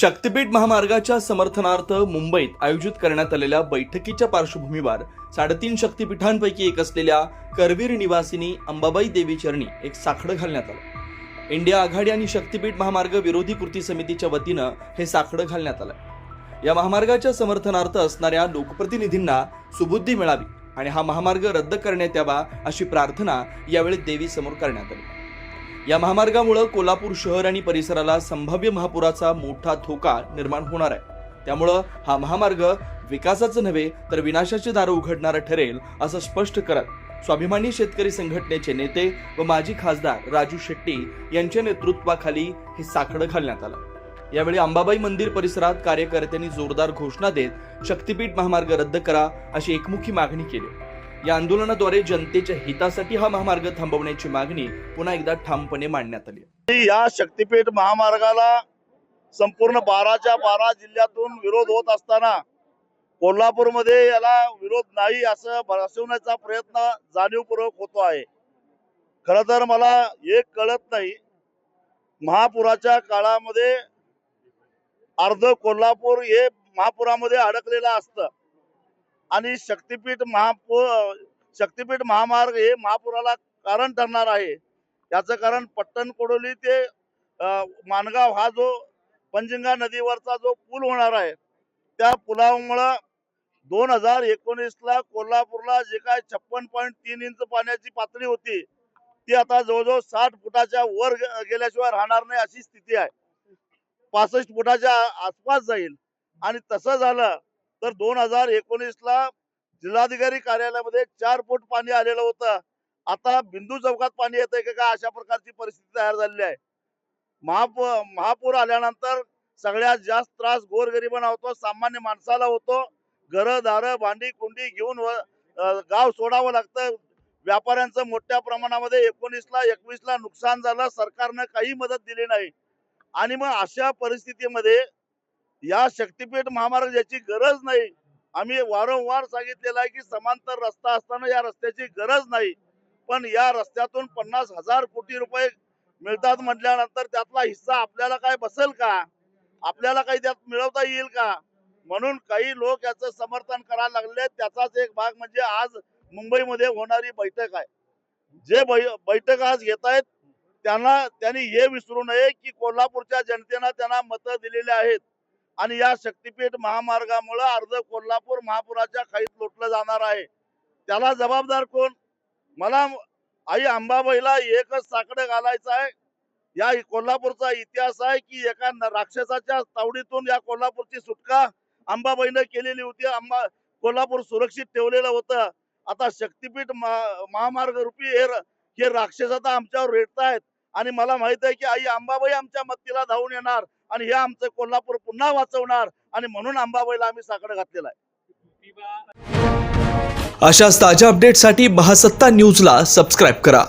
शक्तीपीठ महामार्गाच्या समर्थनार्थ मुंबईत आयोजित करण्यात आलेल्या बैठकीच्या पार्श्वभूमीवर साडेतीन शक्तीपीठांपैकी एक असलेल्या करवीर निवासिनी अंबाबाई देवी चरणी एक साखडं घालण्यात आलं. इंडिया आघाडी आणि शक्तीपीठ महामार्ग विरोधी कृती समितीच्या वतीनं हे साखडं घालण्यात आलं. या महामार्गाच्या समर्थनार्थ असणाऱ्या लोकप्रतिनिधींना सुबुद्धी मिळावी आणि हा महामार्ग रद्द करण्यात यावा अशी प्रार्थना यावेळी देवीसमोर करण्यात आली. या महामार्गामुळं कोल्हापूर शहर आणि परिसराला संभाव्य महापुराचा मोठा धोका निर्माण होणार आहे. त्यामुळं हा महामार्ग विकासाचं नव्हे तर विनाशाची दारं उघडणारं ठरेल असं स्पष्ट करत स्वाभिमानी शेतकरी संघटनेचे नेते व माजी खासदार राजू शेट्टी यांच्या नेतृत्वाखाली हे साखळं घालण्यात आलं. यावेळी अंबाबाई मंदिर परिसरात कार्यकर्त्यांनी जोरदार घोषणा देत शक्तीपीठ महामार्ग रद्द करा अशी एकमुखी मागणी केली. या आंदोलनाद्वारे जनतेच्या हितासाठी हा महामार्ग थांबवण्याची मागणी पुन्हा एकदा ठामपणे मांडण्यात आली. या शक्तीपीठ महामार्गाला संपूर्ण बाराच्या बारा जिल्ह्यातून विरोध होत असताना कोल्हापूरमध्ये याला विरोध नाही असं भासवण्याचा प्रयत्न जाणीवपूर्वक होतो आहे. खर तर मला एक कळत नाही महापुराच्या काळामध्ये अर्ध कोल्हापूर हे महापुरामध्ये अडकलेलं असतं. आणि शक्तीपीठ महापूर शक्तीपीठ महामार्ग हे महापुराला कारण ठरणार आहे. याचं कारण पट्टण कोडोली ते मानगाव माणगाव हा जो पंजिंगा नदीवरचा जो पूल होणार आहे त्या पुलामुळं दोन हजार एकोणीसला कोल्हापूरला जे काय छप्पन पॉईंट तीन इंच पाण्याची पातळी होती ती आता जवळजवळ साठ फुटाच्या वर गेल्याशिवाय राहणार नाही अशी स्थिती आहे. पासष्ट फुटाच्या आसपास जाईल. आणि तसं झालं तर दोन हजार एकोणीस ला जिल्हाधिकारी कार्यालयामध्ये चार फूट पाणी आलेलं होतं. आता बिंदू चौकात पाणी येतंय का अशा प्रकारची परिस्थिती तयार झालेली आहे. महाप महापूर आल्यानंतर सगळ्यात जास्त त्रास गोरगरिबांना होतो सामान्य माणसाला होतो. घर दारं भांडी कुंडी घेऊन गाव सोडावं लागतं. व्यापाऱ्यांचं मोठ्या प्रमाणामध्ये एकोणीस ला एकवीस ला नुकसान झालं. सरकारनं काही मदत दिली नाही. आणि मग अशा परिस्थितीमध्ये या शक्तीपीठ महामार्ग याची गरज नाही. आम्ही वारंवार सांगितलेलं आहे की समांतर रस्ता असताना या रस्त्याची गरज नाही. पण या रस्त्यातून पन्नास हजार कोटी रुपये मिळतात म्हटल्यानंतर त्यातला हिस्सा आपल्याला काय बसेल का? आपल्याला काही त्यात मिळवता येईल का? म्हणून काही लोक याचं समर्थन करायला लागले. त्याचाच एक भाग म्हणजे आज मुंबईमध्ये होणारी बैठक आहे. जे बै- बैठक आज घेत आहेत त्यांना त्यांनी हे विसरू नये की कोल्हापूरच्या जनतेनं त्यांना मतं दिलेली आहेत. आणि या शक्तीपीठ महामार्गामुळे अर्ध कोल्हापूर महापुराच्या खाईत लोटलं जाणार आहे. त्याला जबाबदार कोण? मला आई अंबाबाईला एकच साकडं घालायचं आहे. या कोल्हापूरचा इतिहास आहे की एका राक्षसाच्या तावडीतून या कोल्हापूरची सुटका अंबाबाईनं केलेली होती. अंबा कोल्हापूर सुरक्षित ठेवलेलं होतं. आता शक्तीपीठ महामार्ग रूपी हे हे राक्षस आता आमच्यावर रेटतायत आणि मला माहीत आहे की आई अंबाबाई आमच्या मत्तीला धावून येणार. आणि हे आमचं कोल्हापूर पुन्हा वाचवणार आणि म्हणून अंबाबाईला आम्ही साकडं घातलेलं आहे. अशाच ताज्या अपडेटसाठी बहासत्ता न्यूजला सबस्क्राईब करा.